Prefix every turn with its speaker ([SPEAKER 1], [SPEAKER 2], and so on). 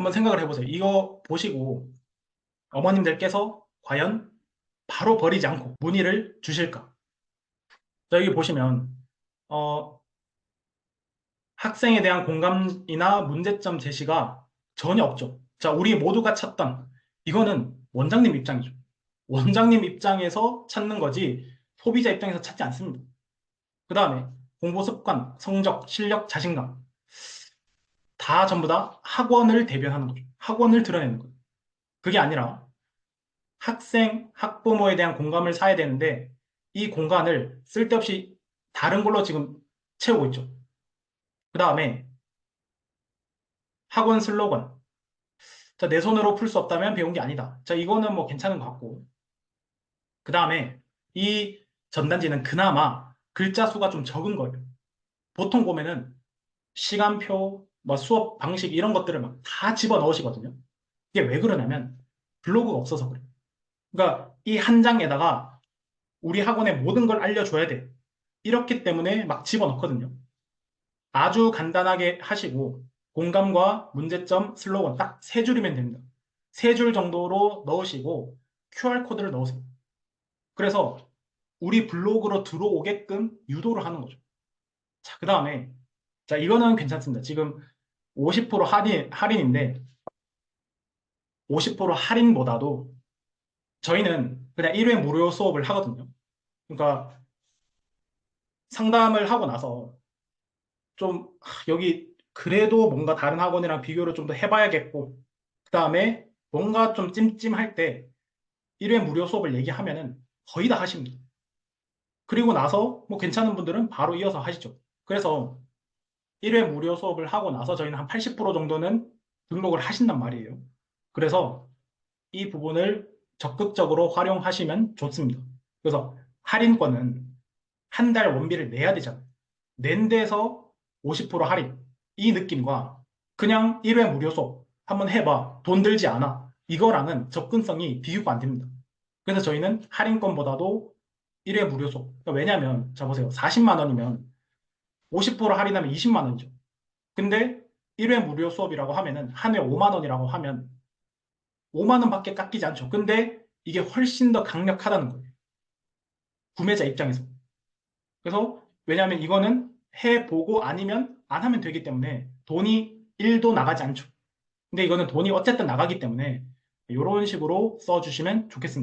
[SPEAKER 1] 한번 생각을 해보세요. 이거 보시고 어머님들께서 과연 바로 버리지 않고 문의를 주실까? 자, 여기 보시면 어, 학생에 대한 공감이나 문제점 제시가 전혀 없죠. 자, 우리 모두가 찾던 이거는 원장님 입장이죠. 원장님 입장에서 찾는 거지 소비자 입장에서 찾지 않습니다. 그 다음에 공부 습관, 성적, 실력, 자신감 다 전부 다 학원을 대변하는 거죠. 학원을 드러내는 거예요. 그게 아니라 학생, 학부모에 대한 공감을 사야 되는데 이 공간을 쓸데없이 다른 걸로 지금 채우고 있죠. 그 다음에 학원 슬로건. 자, 내 손으로 풀 수 없다면 배운 게 아니다. 자, 이거는 뭐 괜찮은 것 같고. 그 다음에 이 전단지는 그나마 글자 수가 좀 적은 거예요. 보통 보면은 시간표, 뭐 수업 방식 이런 것들을 막 다 집어 넣으시거든요. 이게 왜 그러냐면 블로그가 없어서 그래요. 그러니까 이 한 장에다가 우리 학원의 모든 걸 알려줘야 돼. 이렇기 때문에 막 집어 넣거든요. 아주 간단하게 하시고 공감과 문제점, 슬로건 딱 세 줄이면 됩니다. 세 줄 정도로 넣으시고 QR코드를 넣으세요. 그래서 우리 블로그로 들어오게끔 유도를 하는 거죠. 자, 그 다음에 자, 이거는 괜찮습니다. 지금 50% 할인, 할인인데 50% 할인보다도 저희는 그냥 1회 무료 수업을 하거든요. 그러니까 상담을 하고 나서 좀 하, 여기 그래도 뭔가 다른 학원이랑 비교를 좀 더 해봐야겠고 그 다음에 뭔가 좀 찜찜할 때 1회 무료 수업을 얘기하면은 거의 다 하십니다. 그리고 나서 뭐 괜찮은 분들은 바로 이어서 하시죠. 그래서 1회 무료 수업을 하고 나서 저희는 한 80% 정도는 등록을 하신단 말이에요. 그래서 이 부분을 적극적으로 활용하시면 좋습니다. 그래서 할인권은 한 달 원비를 내야 되잖아요. 낸 데서 50% 할인. 이 느낌과 그냥 1회 무료 수업 한번 해봐. 돈 들지 않아. 이거랑은 접근성이 비교가 안 됩니다. 그래서 저희는 할인권보다도 1회 무료 수업. 그러니까 왜냐면, 자 보세요. 40만 원이면 50% 할인하면 20만 원이죠. 근데 1회 무료 수업이라고 하면은 한 회 5만 원이라고 하면 5만 원밖에 깎이지 않죠. 근데 이게 훨씬 더 강력하다는 거예요. 구매자 입장에서. 그래서 왜냐하면 이거는 해보고 아니면 안 하면 되기 때문에 돈이 1도 나가지 않죠. 근데 이거는 돈이 어쨌든 나가기 때문에 이런 식으로 써주시면 좋겠습니다.